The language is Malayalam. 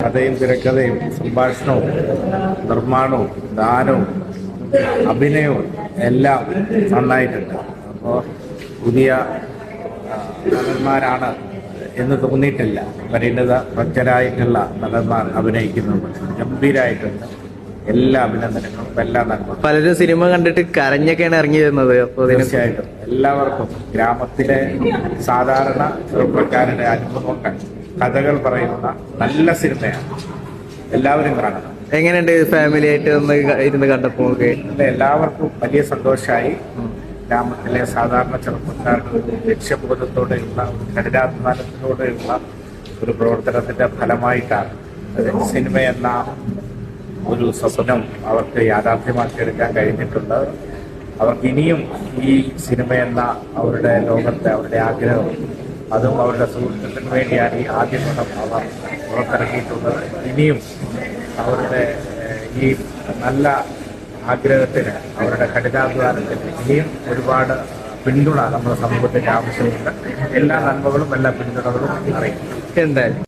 കഥയും തിരക്കഥയും സംഭാഷണവും നിർമ്മാണവും ദാനവും അഭിനയവും എല്ലാം നന്നായിട്ടുണ്ട്. അപ്പോൾ പുതിയ നടന്മാരാണ് എന്ന് തോന്നിയിട്ടില്ല. പരിണിത ഭക്തരായിട്ടുള്ള നടന്മാർ അഭിനയിക്കുന്നുണ്ട് ഗംഭീരായിട്ടുണ്ട്. എല്ലാ അഭിനന്ദനങ്ങളും എല്ലാ നന്മ പലരും സിനിമ കണ്ടിട്ട് കരഞ്ഞൊക്കെയാണ് ഇറങ്ങി വരുന്നത്. അപ്പോൾ തീർച്ചയായിട്ടും. എല്ലാവർക്കും ഗ്രാമത്തിലെ സാധാരണ ചെറുപ്പക്കാരുടെ അനുഭവങ്ങൾ കഥകൾ പറയുന്ന നല്ല സിനിമയാണ്. എല്ലാവരും കാണണം എങ്ങനെയുണ്ട് ഫാമിലി ആയിട്ട് ഒന്ന് ഇരുന്ന് കണ്ടപ്പോ ഒക്കെ? എല്ലാവർക്കും വലിയ സന്തോഷമായി ഗ്രാമത്തിലെ സാധാരണ ചെറുപ്പക്കാരുടെ ഒരു ലക്ഷ്യബോധത്തോടെയുള്ള കഠിനാധ്വാനത്തിലൂടെയുള്ള ഒരു പ്രവർത്തനത്തിന്റെ ഫലമായിട്ടാണ് സിനിമ എന്ന ഒരു സ്വപ്നം അവർക്ക് യാഥാർത്ഥ്യമാക്കിയെടുക്കാൻ കഴിഞ്ഞിട്ടുണ്ട്. അവർക്ക് ഇനിയും ഈ സിനിമ എന്ന അവരുടെ ലോകത്തെ അവരുടെ ആഗ്രഹം അതും അവരുടെ സുഹൃത്തുക്കൾക്ക് വേണ്ടിയാണ് ഈ ആദ്യ പടം അവർ പുറത്തിറങ്ങിയിട്ടുള്ളത്. ഇനിയും അവരുടെ ഈ നല്ല ആഗ്രഹത്തിന് അവരുടെ കഠിനാധ്വാനത്തിന് ഇനിയും ഒരുപാട് പിന്തുണ നമ്മുടെ സമൂഹത്തിന്റെ ആവശ്യമുണ്ട്. എല്ലാ നന്മകളും എല്ലാ പിന്തുണകളും അറിയിക്കും. എന്തായാലും.